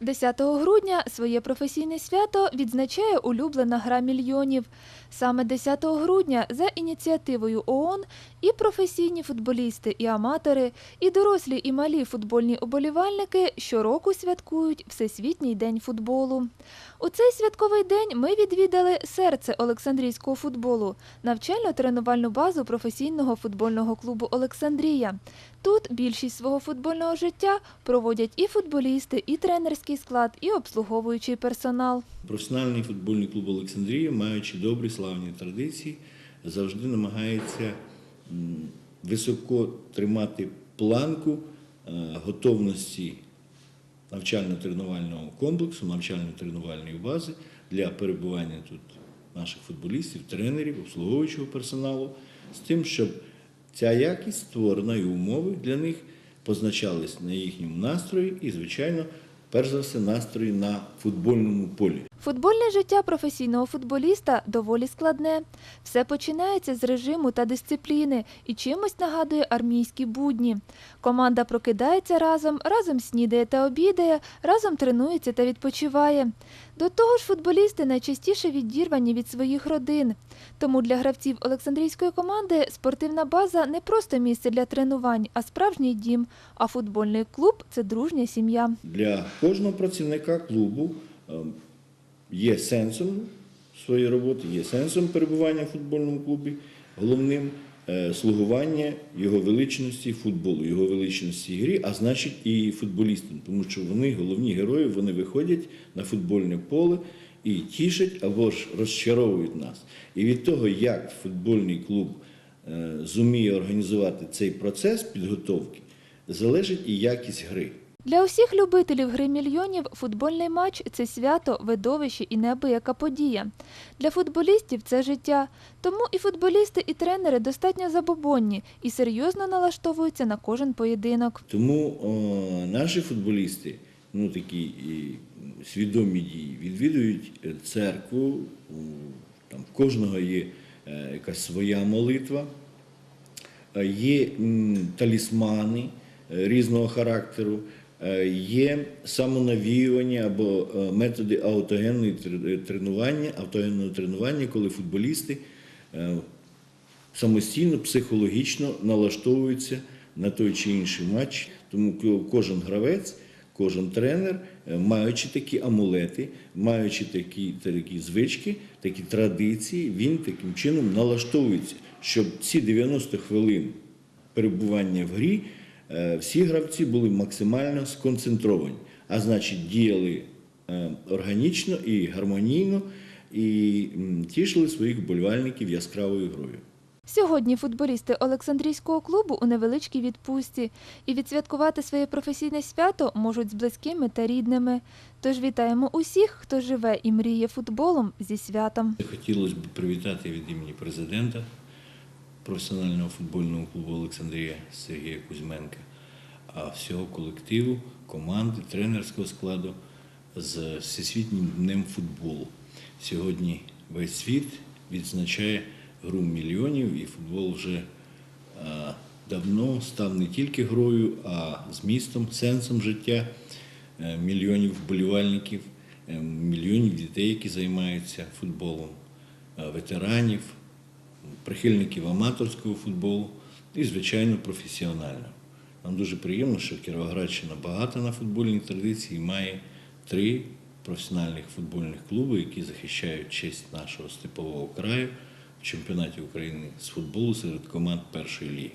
10 грудня своє професійне свято відзначає улюблена гра мільйонів. Саме 10 грудня за ініціативою ООН і професійні футболісти, і аматори, і дорослі, і малі футбольні оболівальники щороку святкують Всесвітній день футболу. У цей святковий день ми відвідали серце Олександрійського футболу, навчально-тренувальну базу професійного футбольного клубу Олександрія. Тут більшість свого футбольного життя проводять і футболісти, і тренерський склад, і обслуговуючий персонал. Професіональний футбольний клуб Олександрія, маючи добрі славні традиції, завжди намагається високо тримати планку е, готовності навчально-тренувального комплексу, навчально-тренувальної бази для перебування тут наших футболістів, тренерів, обслуговуючого персоналу, з тим, щоб ця якість створена і умови для них позначались на їхньому настрої і, звичайно, перш за все, настрої на футбольному полі. Футбольне життя професійного футболіста доволі складне. Все починається з режиму та дисципліни і чимось нагадує армійські будні. Команда прокидається разом, разом снідає та обідає, разом тренується та відпочиває. До того ж, футболісти найчастіше відірвані від своїх родин. Тому для гравців Олександрійської команди спортивна база не просто місце для тренувань, а справжній дім. А футбольний клуб це дружня сім'я. Для кожного працівника клубу е, є сенсом своєї роботи, є сенсом перебування в футбольному клубі, головним е, слугування його величності футболу, його величності грі, а значить і футболістам, тому що вони головні герої, вони виходять на футбольне поле і тішать або ж розчаровують нас. І від того, як футбольний клуб е, зуміє організувати цей процес підготовки, залежить і якість гри. Для усіх любителів гри мільйонів футбольний матч це свято, видовище і неабияка подія. Для футболістів це життя. Тому і футболісти, і тренери достатньо забобонні і серйозно налаштовуються на кожен поєдинок. Тому о, наші футболісти, ну такі і свідомі дії, відвідують е, церкву, там в кожного є е, якась своя молитва, е, є талісмани е, різного характеру, е, є самонавіювання або е, методи аутогенної тренування, автогенного тренування, коли футболісти е, самостійно, психологічно налаштовуються на той чи інший матч. Тому кожен гравець, кожен тренер, е, маючи такі амулети, маючи такі, такі звички, такі традиції, він таким чином налаштовується, щоб ці 90 хвилин перебування в грі е, всі гравці були максимально сконцентровані, а значить діяли е, органічно і гармонійно і тішили своїх вболівальників яскравою грою. Сьогодні футболісти Олександрійського клубу у невеличкій відпустці і відсвяткувати своє професійне свято можуть з близькими та рідними. Тож вітаємо усіх, хто живе і мріє футболом зі святом. Хотілося б привітати від імені президента професіонального футбольного клубу Олександрія Сергія Кузьменка, а всього колективу, команди, тренерського складу з Всесвітнім днем футболу. Сьогодні весь світ відзначає гру мільйонів, і футбол вже а, давно став не тільки грою, а змістом, сенсом життя е, мільйонів вболівальників, е, мільйонів дітей, які займаються футболом, е, ветеранів, прихильників аматорського футболу і, звичайно, професіонально. Нам дуже приємно, що Кіровоградщина багата на футбольній традиції і має три професіональних футбольних клуби, які захищають честь нашого степового краю в чемпіонаті України з футболу серед команд першої ліги.